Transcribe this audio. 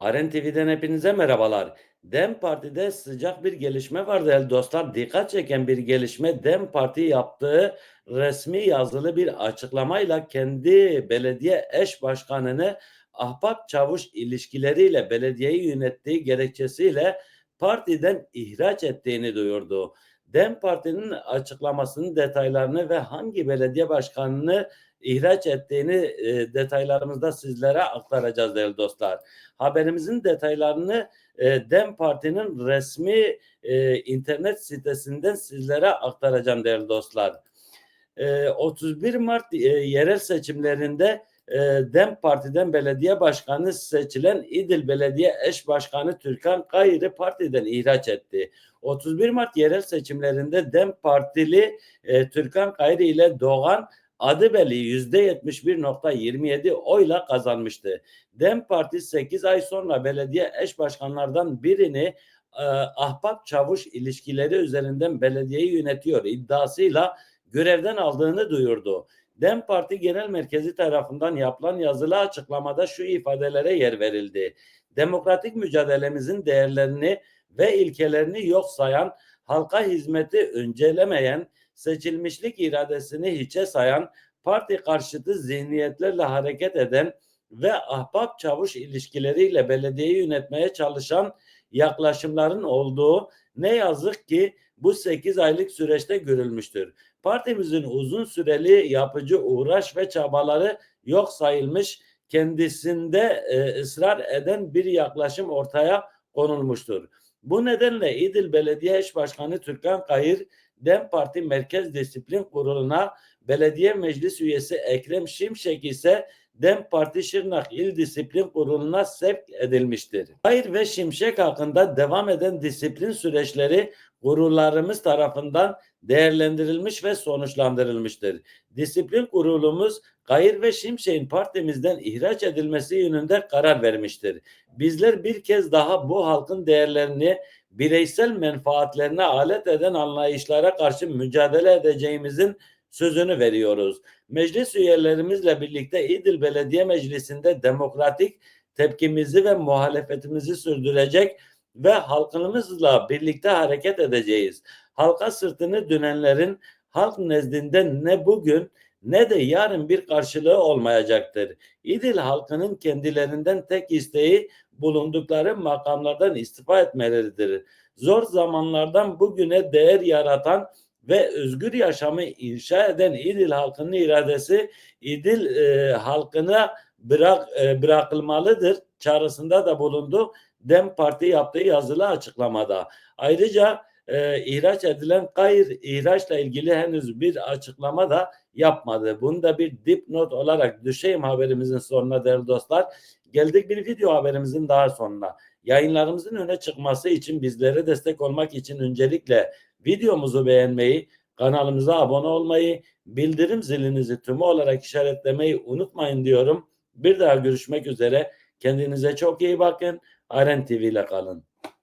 Aren TV'den hepinize merhabalar. DEM Parti'de sıcak bir gelişme var değerli dostlar. Dikkat çeken bir gelişme DEM Parti yaptığı resmi yazılı bir açıklamayla kendi belediye eş başkanını ahbap çavuş ilişkileriyle belediyeyi yönettiği gerekçesiyle partiden ihraç ettiğini duyurdu. DEM Parti'nin açıklamasının detaylarını ve hangi belediye başkanını ihraç ettiğini e, detaylarımızda sizlere aktaracağız değerli dostlar. Haberimizin detaylarını e, DEM Parti'nin resmi e, internet sitesinden sizlere aktaracağım değerli dostlar. E, 31 Mart e, yerel seçimlerinde e, DEM Parti'den belediye başkanı seçilen İdil Belediye Eş Başkanı Türkan Kayır'ı partiden ihraç etti. 31 Mart yerel seçimlerinde DEM Partili e, Türkan Kayır ile Doğan Adıbeli %71.27 oyla kazanmıştı. DEM Parti 8 ay sonra belediye eş başkanlardan birini e, ahbap çavuş ilişkileri üzerinden belediyeyi yönetiyor iddiasıyla görevden aldığını duyurdu. DEM Parti Genel Merkezi tarafından yapılan yazılı açıklamada şu ifadelere yer verildi. Demokratik mücadelemizin değerlerini ve ilkelerini yok sayan, halka hizmeti öncelemeyen, seçilmişlik iradesini hiçe sayan, parti karşıtı zihniyetlerle hareket eden ve ahbap çavuş ilişkileriyle belediyeyi yönetmeye çalışan yaklaşımların olduğu ne yazık ki bu 8 aylık süreçte görülmüştür. Partimizin uzun süreli yapıcı uğraş ve çabaları yok sayılmış, kendisinde e, ısrar eden bir yaklaşım ortaya konulmuştur. Bu nedenle İdil Belediye Eş Başkanı Türkan Kayır, DEM Parti Merkez Disiplin Kurulu'na belediye meclis üyesi Ekrem Şimşek ise DEM Parti Şırnak İl Disiplin Kurulu'na sevk edilmiştir. Hayır ve Şimşek hakkında devam eden disiplin süreçleri kurullarımız tarafından değerlendirilmiş ve sonuçlandırılmıştır. Disiplin kurulumuz Gayır ve Şimşek'in partimizden ihraç edilmesi yönünde karar vermiştir. Bizler bir kez daha bu halkın değerlerini bireysel menfaatlerine alet eden anlayışlara karşı mücadele edeceğimizin sözünü veriyoruz. Meclis üyelerimizle birlikte İdil Belediye Meclisi'nde demokratik tepkimizi ve muhalefetimizi sürdürecek ve halkımızla birlikte hareket edeceğiz. Halka sırtını dönenlerin halk nezdinde ne bugün ne de yarın bir karşılığı olmayacaktır. İdil halkının kendilerinden tek isteği bulundukları makamlardan istifa etmeleridir. Zor zamanlardan bugüne değer yaratan ve özgür yaşamı inşa eden İdil halkının iradesi İdil e, halkına bırak e, bırakılmalıdır çağrısında da bulundu. Dem Parti yaptığı yazılı açıklamada. Ayrıca e, ihraç edilen gayr ihraçla ilgili henüz bir açıklama da yapmadı. Bunu da bir dipnot olarak düşeyim haberimizin sonuna değerli dostlar. Geldik bir video haberimizin daha sonuna. Yayınlarımızın öne çıkması için bizlere destek olmak için öncelikle videomuzu beğenmeyi, kanalımıza abone olmayı, bildirim zilinizi tümü olarak işaretlemeyi unutmayın diyorum. Bir daha görüşmek üzere. Kendinize çok iyi bakın. Aren TV ile kalın.